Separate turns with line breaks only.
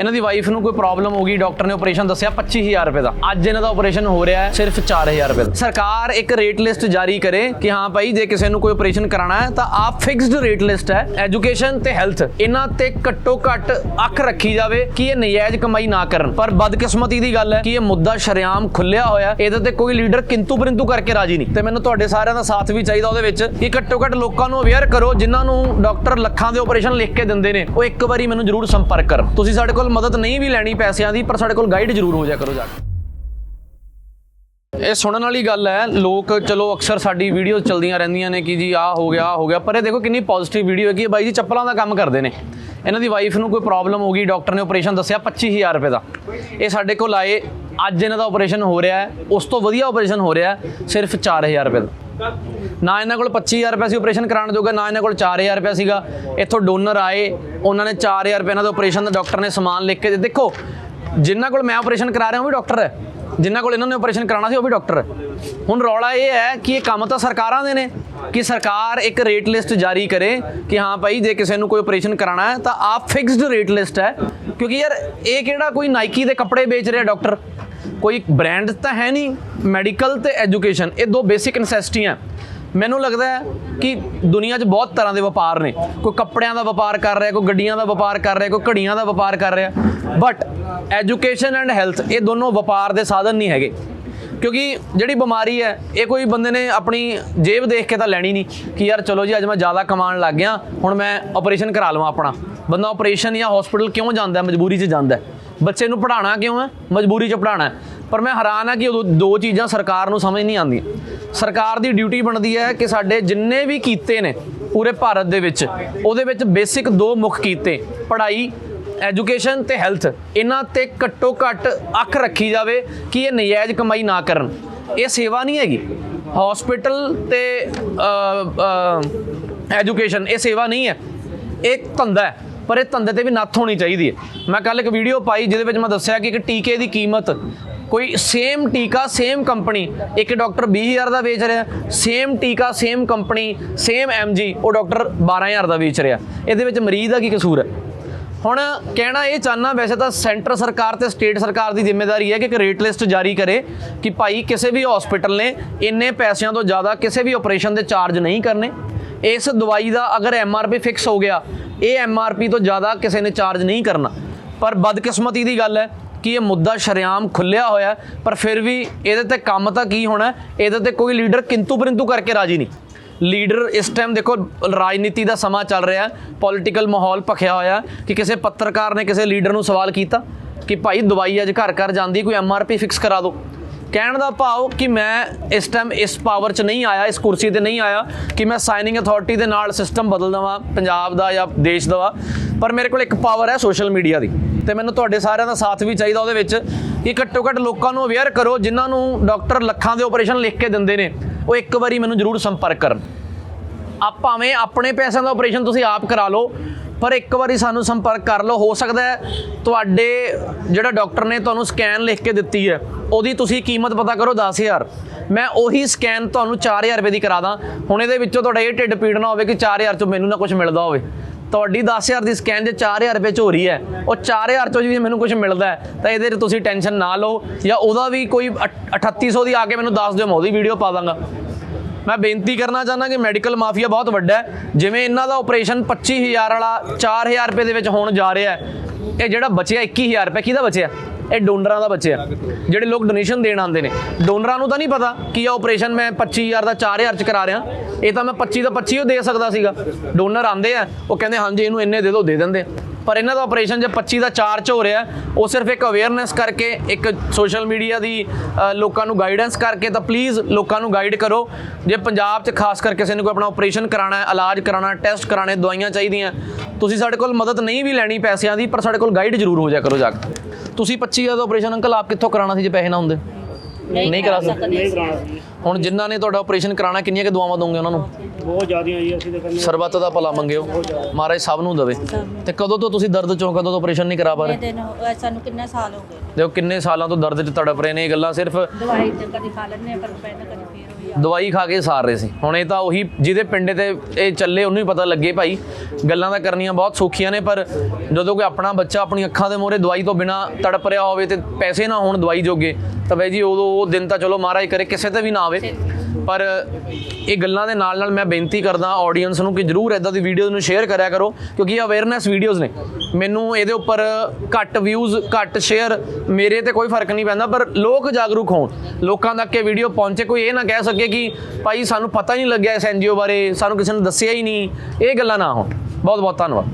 ਇਹਨਾਂ ਦੀ ਵਾਈਫ ਨੂੰ ਕੋਈ ਪ੍ਰੋਬਲਮ ਹੋ ਗਈ ਡਾਕਟਰ ਨੇ ਆਪਰੇਸ਼ਨ ਦੱਸਿਆ 25000 ਰੁਪਏ ਦਾ। ਅੱਜ ਇਹਨਾਂ ਦਾ ਆਪਰੇਸ਼ਨ ਹੋ ਰਿਹਾ ਹੈ ਸਿਰਫ 4000 ਰੁਪਏ ਦਾ। ਸਰਕਾਰ ਇੱਕ ਰੇਟ ਲਿਸਟ ਜਾਰੀ ਕਰੇ ਕਿ ਹਾਂ ਭਾਈ, ਜੇ ਕਿਸੇ ਨੂੰ ਕੋਈ ਆਪਰੇਸ਼ਨ ਕਰਾਉਣਾ ਹੈ, ਤਾਂ ਆਪ ਫਿਕਸਡ ਰੇਟ ਲਿਸਟ ਹੈ ਐਜੂਕੇਸ਼ਨ ਤੇ ਹੈਲਥ ਇਹਨਾਂ ਤੇ ਘੱਟੋ ਘੱਟ ਅੱਖ ਰੱਖੀ ਜਾਵੇ ਕਿ ਇਹ ਨਜਾਇਜ਼ ਕਮਾਈ ਨਾ ਕਰਨ। ਪਰ ਬਦਕਿਸਮਤੀ ਦੀ ਗੱਲ ਹੈ ਕਿ ਇਹ ਮੁੱਦਾ ਸ਼ਰੇਆਮ ਖੁੱਲਿਆ ਹੋਇਆ ਇਹਦੇ ਤੇ ਕੋਈ ਲੀਡਰ ਕਿੰਤੂ ਪਰਿੰਤੂ ਕਰਕੇ ਰਾਜੀ ਨਹੀਂ। ਤੇ ਮੈਨੂੰ ਤੁਹਾਡੇ ਸਾਰਿਆਂ ਦਾ ਸਾਥ ਵੀ ਚਾਹੀਦਾ ਉਹਦੇ ਵਿੱਚ ਕਿ ਘੱਟੋ ਘੱਟ ਲੋਕਾਂ ਨੂੰ ਅਵੇਅਰ ਕਰੋ, ਜਿਨ੍ਹਾਂ ਨੂੰ ਡਾਕਟਰ ਲੱਖਾਂ ਦੇ ਆਪਰੇਸ਼ਨ ਲਿਖ ਕੇ ਦਿੰਦੇ ਨੇ, ਉਹ ਇੱਕ ਵਾਰੀ ਮੈਨੂੰ ਜ਼ਰੂਰ ਸੰਪਰਕ ਕਰਨ। ਤੁਸੀਂ ਸਾਡੇ ਕੋਲ ਮਦਦ ਨਹੀਂ ਵੀ ਲੈਣੀ ਪੈਸਿਆਂ ਦੀ, ਪਰ ਸਾਡੇ ਕੋਲ ਗਾਈਡ ਜ਼ਰੂਰ ਹੋ ਜਾ ਕਰੋ ਜਾ ਕੇ। ਇਹ ਸੁਣਨ ਵਾਲੀ ਗੱਲ ਹੈ, ਲੋਕ ਚਲੋ ਅਕਸਰ ਸਾਡੀ ਵੀਡੀਓ ਚੱਲਦੀਆਂ ਰਹਿੰਦੀਆਂ ਨੇ ਕਿ ਜੀ ਆਹ ਹੋ ਗਿਆ, ਆਹ ਹੋ ਗਿਆ, ਪਰ ਇਹ ਦੇਖੋ ਕਿੰਨੀ ਪੋਜ਼ਿਟਿਵ ਵੀਡੀਓ ਹੈ ਕਿ ਇਹ ਬਾਈ ਜੀ ਚੱਪਲਾਂ ਦਾ ਕੰਮ ਕਰਦੇ ਨੇ। ਇਹਨਾਂ ਦੀ ਵਾਈਫ ਨੂੰ ਕੋਈ ਪ੍ਰੋਬਲਮ ਹੋ ਗਈ ਡਾਕਟਰ ਨੇ ਆਪਰੇਸ਼ਨ ਦੱਸਿਆ 25000 ਰੁਪਏ ਦਾ। ਇਹ ਸਾਡੇ ਕੋਲ ਆਏ, ਅੱਜ ਇਹਨਾਂ ਦਾ ਆਪਰੇਸ਼ਨ ਹੋ ਰਿਹਾ ਹੈ, ਉਸ ਤੋਂ ਵਧੀਆ ਆਪਰੇਸ਼ਨ ਹੋ ਰਿਹਾ ਹੈ, ਸਿਰਫ 4000 ਰੁਪਏ ਦਾ। ਨਾ ਇਹਨਾਂ ਕੋਲ 25000 ਰੁਪਏ ਸੀ ਆਪਰੇਸ਼ਨ ਕਰਾਉਣ ਜੋਗਾ, ਨਾ ਇਹਨਾਂ ਕੋਲ 4000 ਰੁਪਏ ਸੀਗਾ। ਇੱਥੋਂ ਡੋਨਰ ਆਏ, ਉਹਨਾਂ ਨੇ 4000 ਰੁਪਏ ਇਹਨਾਂ ਦਾ ਆਪਰੇਸ਼ਨ ਦਾ ਡਾਕਟਰ ਨੇ ਸਮਾਨ ਲਿਖ ਕੇ ਦੇਖੋ, ਜਿਨ੍ਹਾਂ ਕੋਲ ਮੈਂ ਆਪਰੇਸ਼ਨ ਕਰਾ ਰਿਹਾ ਉਹ ਵੀ ਡਾਕਟਰ ਹੈ। ਜਿਨ੍ਹਾਂ ਕੋਲ ਇਹਨਾਂ ਨੇ ਆਪਰੇਸ਼ਨ ਕਰਾਉਣਾ ਸੀ, ਉਹ ਵੀ ਡਾਕਟਰ ਹੈ। ਹੁਣ ਰੌਲਾ ਇਹ ਹੈ ਕਿ ਇਹ ਕੰਮ ਤਾਂ ਸਰਕਾਰਾਂ ਦੇ ਨੇ, ਕਿ ਸਰਕਾਰ ਇੱਕ ਰੇਟ ਲਿਸਟ ਜਾਰੀ ਕਰੇ ਕਿ ਹਾਂ ਭਾਈ, ਜੇ ਕਿਸੇ ਨੂੰ ਕੋਈ ਆਪਰੇਸ਼ਨ ਕਰਾਉਣਾ ਹੈ, ਤਾਂ ਆਪ ਫਿਕਸਡ ਰੇਟ ਲਿਸਟ ਹੈ। ਕਿਉਂਕਿ ਯਾਰ, ਇਹ ਕਿਹੜਾ ਕੋਈ ਨਾਈਕੀ ਦੇ ਕੱਪੜੇ ਵੇਚ ਰਿਹਾ ਡਾਕਟਰ ਕੋਈ ਬ੍ਰਾਂਡ ਤਾਂ ਹੈ ਨਹੀਂ ਮੈਡੀਕਲ ਤੇ ਐਜੂਕੇਸ਼ਨ ਇਹ ਦੋ ਬੇਸਿਕ ਨੈਸੈਸਿਟੀਆਂ ਮੈਨੂੰ ਲੱਗਦਾ ਹੈ ਕਿ ਦੁਨੀਆ 'ਚ ਬਹੁਤ ਤਰ੍ਹਾਂ ਦੇ ਵਪਾਰ ਨੇ। ਕੋਈ ਕੱਪੜਿਆਂ ਦਾ ਵਪਾਰ ਕਰ ਰਿਹਾ, ਕੋਈ ਗੱਡੀਆਂ ਦਾ ਵਪਾਰ ਕਰ ਰਿਹਾ, ਕੋਈ ਘੜੀਆਂ ਦਾ ਵਪਾਰ ਕਰ ਰਿਹਾ। ਬਟ ਐਜੂਕੇਸ਼ਨ ਐਂਡ ਹੈਲਥ ਇਹ ਦੋਨੋਂ ਵਪਾਰ ਦੇ ਸਾਧਨ ਨਹੀਂ ਹੈਗੇ। ਕਿਉਂਕਿ ਜਿਹੜੀ ਬਿਮਾਰੀ ਹੈ, ਇਹ ਕੋਈ ਬੰਦੇ ਨੇ ਆਪਣੀ ਜੇਬ ਦੇਖ ਕੇ ਤਾਂ ਲੈਣੀ ਨਹੀਂ ਕਿ ਯਾਰ ਚਲੋ ਜੀ, ਅੱਜ ਮੈਂ ਜ਼ਿਆਦਾ ਕਮਾਉਣ ਲੱਗ ਗਿਆ, ਹੁਣ ਮੈਂ ਆਪਰੇਸ਼ਨ ਕਰਾ ਲਵਾਂ ਆਪਣਾ। ਬੰਦਾ ਆਪਰੇਸ਼ਨ ਜਾਂ ਹਸਪੀਟਲ ਕਿਉਂ ਜਾਂਦਾ ਮਜਬੂਰੀ 'ਚ ਜਾਂਦਾ ਬੱਚੇ ਨੂੰ ਪੜ੍ਹਾਉਣਾ ਕਿਉਂ ਹੈ? ਮਜਬੂਰੀ 'ਚ ਪੜ੍ਹਾਉਣਾ ਪਰ ਮੈਂ ਹੈਰਾਨ ਹਾਂ ਕਿ ਉਹ ਦੋ ਚੀਜ਼ਾਂ ਸਰਕਾਰ ਨੂੰ ਸਮਝ ਨਹੀਂ ਆਉਂਦੀਆਂ। ਸਰਕਾਰ ਦੀ ਡਿਊਟੀ ਬਣਦੀ ਹੈ ਕਿ ਸਾਡੇ ਜਿੰਨੇ ਵੀ ਕੀਤੇ ਨੇ ਪੂਰੇ ਭਾਰਤ ਦੇ ਵਿੱਚ, ਉਹਦੇ ਵਿੱਚ ਬੇਸਿਕ ਦੋ ਮੁੱਖ ਕੀਤੇ, ਪੜ੍ਹਾਈ, ਐਜੂਕੇਸ਼ਨ ਤੇ ਹੈਲਥ। ਇਹਨਾਂ ਤੇ ਘੱਟੋ ਘੱਟ ਅੱਖ ਰੱਖੀ ਜਾਵੇ ਕਿ ਇਹ ਨਜਾਇਜ਼ ਕਮਾਈ ਨਾ ਕਰਨ। ਇਹ ਸੇਵਾ ਨਹੀਂ ਹੈਗੀ। ਹਸਪੀਟਲ ਤੇ ਐਜੂਕੇਸ਼ਨ, ਇਹ ਸੇਵਾ ਨਹੀਂ ਹੈ। ਇਹ ਧੰਦਾ ਹੈ। ਪਰ ਇਹ ਧੰਦੇ ਤੇ ਵੀ ਨੱਥ ਹੋਣੀ ਚਾਹੀਦੀ ਹੈ। ਮੈਂ ਕੱਲ ਇੱਕ ਵੀਡੀਓ ਪਾਈ ਜਿਹਦੇ ਵਿੱਚ ਮੈਂ ਦੱਸਿਆ ਕਿ ਇੱਕ ਟੀਕੇ ਦੀ ਕੀਮਤ, ਕੋਈ ਸੇਮ ਟੀਕਾ ਸੇਮ ਕੰਪਨੀ ਇੱਕ ਡਾਕਟਰ 20000 ਦਾ ਵੇਚ ਰਿਹਾ ਸੇਮ ਟੀਕਾ ਸੇਮ ਕੰਪਨੀ ਸੇਮ ਐਮਜੀ ਉਹ ਡਾਕਟਰ 12000 ਦਾ ਵੇਚ ਰਿਹਾ। ਇਹਦੇ ਵਿੱਚ ਮਰੀਜ਼ ਦਾ ਕੀ ਕਸੂਰ ਹੈ? ਹੁਣ ਕਹਿਣਾ ਇਹ ਚਾਹਨਾ ਵੈਸੇ ਤਾਂ ਸੈਂਟਰ ਸਰਕਾਰ ਤੇ ਸਟੇਟ ਸਰਕਾਰ ਦੀ ਜ਼ਿੰਮੇਵਾਰੀ ਹੈ ਕਿ ਇੱਕ ਰੇਟ ਲਿਸਟ ਜਾਰੀ ਕਰੇ ਕਿ ਭਾਈ ਕਿਸੇ ਵੀ ਹਸਪੀਟਲ ਨੇ ਇੰਨੇ ਪੈਸਿਆਂ ਤੋਂ ਜ਼ਿਆਦਾ ਕਿਸੇ ਵੀ ਆਪਰੇਸ਼ਨ ਦੇ ਚਾਰਜ ਨਹੀਂ ਕਰਨੇ। ਇਸ ਦਵਾਈ ਦਾ ਅਗਰ ਐਮਆਰਪੀ ਫਿਕਸ ਹੋ ਗਿਆ, ਇਹ ਐਮਆਰਪੀ ਤੋਂ ਜ਼ਿਆਦਾ ਕਿਸੇ ਨੇ ਚਾਰਜ ਨਹੀਂ ਕਰਨਾ। ਪਰ ਬਦਕਿਸਮਤੀ ਦੀ ਗੱਲ ਹੈ ਕਿ ਇਹ ਮੁੱਦਾ ਸ਼ਰੇਆਮ ਖੁੱਲਿਆ ਹੋਇਆ ਪਰ ਫਿਰ ਵੀ ਇਹਦੇ ਤੇ ਕੰਮ ਤਾਂ ਕੀ ਹੋਣਾ ਇਹਦੇ ਤੇ ਕੋਈ ਲੀਡਰ ਕਿੰਤੂ ਪਰਿੰਤੂ ਕਰਕੇ ਰਾਜੀ ਨਹੀਂ। ਲੀਡਰ ਇਸ ਟਾਈਮ ਦੇਖੋ, ਰਾਜਨੀਤੀ ਦਾ ਸਮਾਂ ਚੱਲ ਰਿਹਾ ਪੋਲਿਟੀਕਲ ਮਾਹੌਲ ਭਖਿਆ ਹੋਇਆ ਕਿ ਕਿਸੇ ਪੱਤਰਕਾਰ ਨੇ ਕਿਸੇ ਲੀਡਰ ਨੂੰ ਸਵਾਲ ਕੀਤਾ ਕਿ ਭਾਈ ਦਵਾਈ ਅੱਜ ਘਰ ਘਰ ਜਾਂਦੀ ਕੋਈ ਐਮਆਰਪੀ ਫਿਕਸ ਕਰਾ ਦਿਓ। ਕਹਿਣ ਦਾ ਭਾਵ ਕਿ ਮੈਂ ਇਸ ਟਾਈਮ ਇਸ ਪਾਵਰ 'ਚ ਨਹੀਂ ਆਇਆ, ਇਸ ਕੁਰਸੀ ਤੇ ਨਹੀਂ ਆਇਆ ਕਿ ਮੈਂ ਸਾਈਨਿੰਗ ਅਥਾਰਟੀ ਦੇ ਨਾਲ ਸਿਸਟਮ ਬਦਲ ਦਵਾਂ, ਪੰਜਾਬ ਦਾ ਜਾਂ ਦੇਸ਼ ਦਾ। ਪਰ ਮੇਰੇ ਕੋਲ ਇੱਕ ਪਾਵਰ ਹੈ ਸੋਸ਼ਲ ਮੀਡੀਆ ਦੀ। ਤੇ ਮੈਨੂੰ ਤੁਹਾਡੇ ਸਾਰਿਆਂ ਦਾ ਸਾਥ ਵੀ ਚਾਹੀਦਾ ਉਹਦੇ ਵਿੱਚ ਕਿ ਘੱਟੋ ਘੱਟ ਲੋਕਾਂ ਨੂੰ ਅਵੇਅਰ ਕਰੋ, ਜਿਨ੍ਹਾਂ ਨੂੰ ਡਾਕਟਰ ਲੱਖਾਂ ਦੇ ਆਪਰੇਸ਼ਨ ਲਿਖ ਕੇ ਦਿੰਦੇ ਨੇ। ਉਹ ਇੱਕ ਵਾਰੀ ਮੈਨੂੰ ਜ਼ਰੂਰ ਸੰਪਰਕ ਕਰਨ। ਆ ਭਾਵੇਂ ਆਪਣੇ ਪੈਸਿਆਂ ਦਾ ਆਪਰੇਸ਼ਨ ਤੁਸੀਂ ਆਪ ਕਰਾ ਲਓ, ਪਰ ਇੱਕ ਵਾਰੀ ਸਾਨੂੰ ਸੰਪਰਕ ਕਰ ਲਓ। ਹੋ ਸਕਦਾ ਹੈ ਤੁਹਾਡੇ ਜਿਹੜਾ ਡਾਕਟਰ ਨੇ ਤੁਹਾਨੂੰ ਸਕੈਨ ਲਿਖ ਕੇ ਦਿੱਤੀ ਹੈ, ਉਹਦੀ ਤੁਸੀਂ ਕੀਮਤ ਪਤਾ ਕਰੋ 10000 ਮੈਂ ਉਹੀ ਸਕੈਨ ਤੁਹਾਨੂੰ 4000 ਰੁਪਏ ਦੀ ਕਰਾ ਦਾਂ। ਹੁਣ ਇਹਦੇ ਵਿੱਚੋਂ ਤੁਹਾਡਾ ਇਹ ਢਿੱਡ ਪੀੜ ਨਾ ਹੋਵੇ ਕਿ 4000 ਚੋਂ ਮੈਨੂੰ ਨਾ ਕੁਝ ਮਿਲਦਾ ਹੋਵੇ। ਤੁਹਾਡੀ 10000 ਦੀ ਸਕੈਨ ਜੇ 4000 ਰੁਪਏ ਚ ਹੋ ਰਹੀ ਹੈ, ਉਹ 4000 ਚੋਂ ਵੀ ਮੈਨੂੰ ਕੁਝ ਮਿਲਦਾ ਹੈ, ਤਾਂ ਇਹਦੇ 'ਚ ਤੁਸੀਂ ਟੈਨਸ਼ਨ ਨਾ ਲਓ ਜਾਂ ਉਹਦਾ ਵੀ ਕੋਈ 3800 ਦੀ ਆ ਕੇ ਮੈਨੂੰ ਦੱਸ ਦਿਓ, ਮੈਂ ਉਹਦੀ ਵੀਡੀਓ ਪਾ ਦਾਂਗਾ। ਮੈਂ ਬੇਨਤੀ ਕਰਨਾ ਚਾਹੁੰਦਾ ਕਿ ਮੈਡੀਕਲ ਮਾਫੀਆ ਬਹੁਤ ਵੱਡਾ ਹੈ, ਜਿਵੇਂ ਇਹਨਾਂ ਦਾ ਆਪਰੇਸ਼ਨ 25000 ਵਾਲਾ 4000 ਰੁਪਏ ਦੇ ਵਿੱਚ ਹੋਣ ਜਾ ਰਿਹਾ ਹੈ, ਇਹ ਜਿਹੜਾ ਬਚਿਆ 21000 ਰੁਪਏ, ਕਿਹਦਾ ਬਚਿਆ? ਇਹ ਡੋਨਰਾਂ ਦਾ ਬਚਿਆ ਜਿਹੜੇ ਲੋਕ ਡੋਨੇਸ਼ਨ ਦੇਣ ਆਉਂਦੇ ਨੇ। ਡੋਨਰਾਂ ਨੂੰ ਤਾਂ ਨਹੀਂ ਪਤਾ ਕਿ ਆ ਆਪਰੇਸ਼ਨ ਮੈਂ 25000 ਦਾ 4000 ਚ ਕਰਾ ਰਿਹਾ। ਇਹ ਤਾਂ ਮੈਂ 25 ਦਾ 25 ਉਹ ਦੇ ਸਕਦਾ ਸੀਗਾ। ਡੋਨਰ ਆਉਂਦੇ ਆ, ਉਹ ਕਹਿੰਦੇ, ਹਾਂਜੀ, ਇਹਨੂੰ ਇੰਨੇ ਦੇ ਦਿਓ, ਦੇ ਦਿੰਦੇ ਪਰ ਇਹਨਾਂ ਦਾ ਆਪਰੇਸ਼ਨ ਜੇ 25 ਦਾ 4 ਚ ਹੋ ਰਿਹਾ, ਉਹ ਸਿਰਫ ਇੱਕ ਅਵੇਅਰਨੈਸ ਕਰਕੇ, ਇੱਕ ਸੋਸ਼ਲ ਮੀਡੀਆ ਦੀ ਲੋਕਾਂ ਨੂੰ ਗਾਈਡੈਂਸ ਕਰਕੇ, ਤਾਂ ਪਲੀਜ਼ ਲੋਕਾਂ ਨੂੰ ਗਾਈਡ ਕਰੋ। ਜੇ ਪੰਜਾਬ 'ਚ ਖਾਸ ਕਰਕੇ ਕਿਸੇ ਨੂੰ ਕੋਈ ਆਪਣਾ ਆਪਰੇਸ਼ਨ ਕਰਾਉਣਾ ਹੈ, ਇਲਾਜ ਕਰਾਉਣਾ ਟੈਸਟ ਕਰਾਣੇ ਦਵਾਈਆਂ ਚਾਹੀਦੀਆਂ ਤੁਸੀਂ ਸਾਡੇ ਕੋਲ ਮਦਦ ਨਹੀਂ ਵੀ ਲੈਣੀ ਪੈਸਿਆਂ ਦੀ, ਪਰ ਸਾਡੇ ਕੋਲ ਗਾਈਡ ਜ਼ਰੂਰ ਹੋ ਜਾ ਕਰੋ ਜਾ ਕੇ। ਤੁਸੀਂ 25 ਦਾ ਆਪਰੇਸ਼ਨ ਅੰਕਲ ਆਪ ਕਿੱਥੋਂ ਕਰਾਉਣਾ ਸੀ ਜੇ ਪੈਸੇ ਨਾ ਹੁੰਦੇ? ਨਹੀਂ ਕਰਾ ਸਕਦੇ।
ਨਹੀਂ ਕਰਾਉਣਾ ਸੀ
ਹੁਣ ਜਿਨ੍ਹਾਂ ਨੇ ਤੁਹਾਡਾ ਆਪਰੇਸ਼ਨ ਕਰਾਉਣਾ ਕਿੰਨੀਆਂ ਕਿ ਦੁਆਵਾਂ ਦੋਗੇ ਉਹਨਾਂ ਨੂੰ?
ਬਹੁਤ ਜ਼ਿਆਦੀਆਂ ਜੀ ਅਸੀਂ ਤਾਂ ਕਹਿੰਦੇ
ਸਰਬੱਤ ਦਾ ਭਲਾ ਮੰਗਿਓ। ਮਹਾਰਾਜ ਸਭ ਨੂੰ ਦੇਵੇ। ਤੇ ਕਦੋਂ ਤੋਂ ਤੁਸੀਂ ਦਰਦ ਚੋਂ ਕਦੋਂ ਤੋਂ ਆਪਰੇਸ਼ਨ ਨਹੀਂ ਕਰਾ ਪਾ ਰਹੇ?
ਸਾਨੂੰ ਕਿੰਨੇ ਸਾਲ ਹੋ ਗਏ?
ਦੇਖੋ ਕਿੰਨੇ ਸਾਲਾਂ ਤੋਂ ਦਰਦ 'ਚ ਤੜਪ ਰਹੇ ਨੇ ਇਹ ਗੱਲਾਂ ਸਿਰਫ
ਦਵਾਈ ਤੇ ਕਦੀ ਖਾ ਲੈਂਦੇ ਪਰ ਪੈਨ ਕਦੀ
ਦਵਾਈ ਖਾ ਕੇ ਸਾਰ ਰਹੇ ਸੀ। ਹੁਣ ਇਹ ਤਾਂ ਉਹੀ ਜਿਹਦੇ ਪਿੰਡੇ ਤੇ ਇਹ ਚੱਲੇ, ਉਹਨੂੰ ਹੀ ਪਤਾ ਲੱਗੇ ਭਾਈ। ਗੱਲਾਂ ਤਾਂ ਕਰਨੀਆਂ ਬਹੁਤ ਸੌਖੀਆਂ ਨੇ, ਪਰ ਜਦੋਂ ਕੋਈ ਆਪਣਾ ਬੱਚਾ ਆਪਣੀ ਅੱਖਾਂ ਦੇ ਮੂਹਰੇ ਦਵਾਈ ਤੋਂ ਬਿਨਾ ਤੜਪ ਰਿਹਾ ਹੋਵੇ ਤੇ ਪੈਸੇ ਨਾ ਹੋਣ ਦਵਾਈ ਜੋਗੇ, ਤਾਂ ਬਾਈ ਜੀ ਉਦੋਂ ਉਹ ਦਿਨ ਤਾਂ ਚਲੋ ਮਹਾਰਾਜ ਕਰੇ, ਕਿਸੇ ਤੇ ਵੀ ਨਾ ਆਵੇ। ਪਰ ਇਹ ਗੱਲਾਂ ਦੇ ਨਾਲ ਨਾਲ ਮੈਂ ਬੇਨਤੀ ਕਰਦਾ ਆਡੀਅנס ਨੂੰ ਕਿ ਜਰੂਰ ਇਦਾਂ ਦੀ ਵੀਡੀਓਜ਼ ਨੂੰ ਸ਼ੇਅਰ ਕਰਿਆ ਕਰੋ, ਕਿਉਂਕਿ ਇਹ ਅਵੇਅਰਨੈਸ ਵੀਡੀਓਜ਼ ਨੇ। ਮੈਨੂੰ ਇਹਦੇ ਉੱਪਰ ਘੱਟ ਵਿਊਜ਼ ਘੱਟ ਸ਼ੇਅਰ ਮੇਰੇ ਤੇ ਕੋਈ ਫ਼ਰਕ ਨਹੀਂ ਪੈਂਦਾ, ਪਰ ਲੋਕ ਜਾਗਰੂਕ ਹੋਣ। ਲੋਕਾਂ ਤੱਕ ਇਹ ਵੀਡੀਓ ਪਹੁੰਚੇ, ਕੋਈ ਇਹ ਨਾ ਕਹਿ ਸਕੇ ਕਿ ਭਾਈ ਸਾਨੂੰ ਪਤਾ ਨਹੀਂ ਲੱਗਿਆ ਇਸ ਐਨਜੀਓ ਬਾਰੇ, ਸਾਨੂੰ ਕਿਸੇ ਨੇ ਦੱਸਿਆ ਹੀ ਨਹੀਂ। ਇਹ ਗੱਲਾਂ ਨਾ ਹੋਣ। ਬਹੁਤ ਬਹੁਤ ਧੰਨਵਾਦ।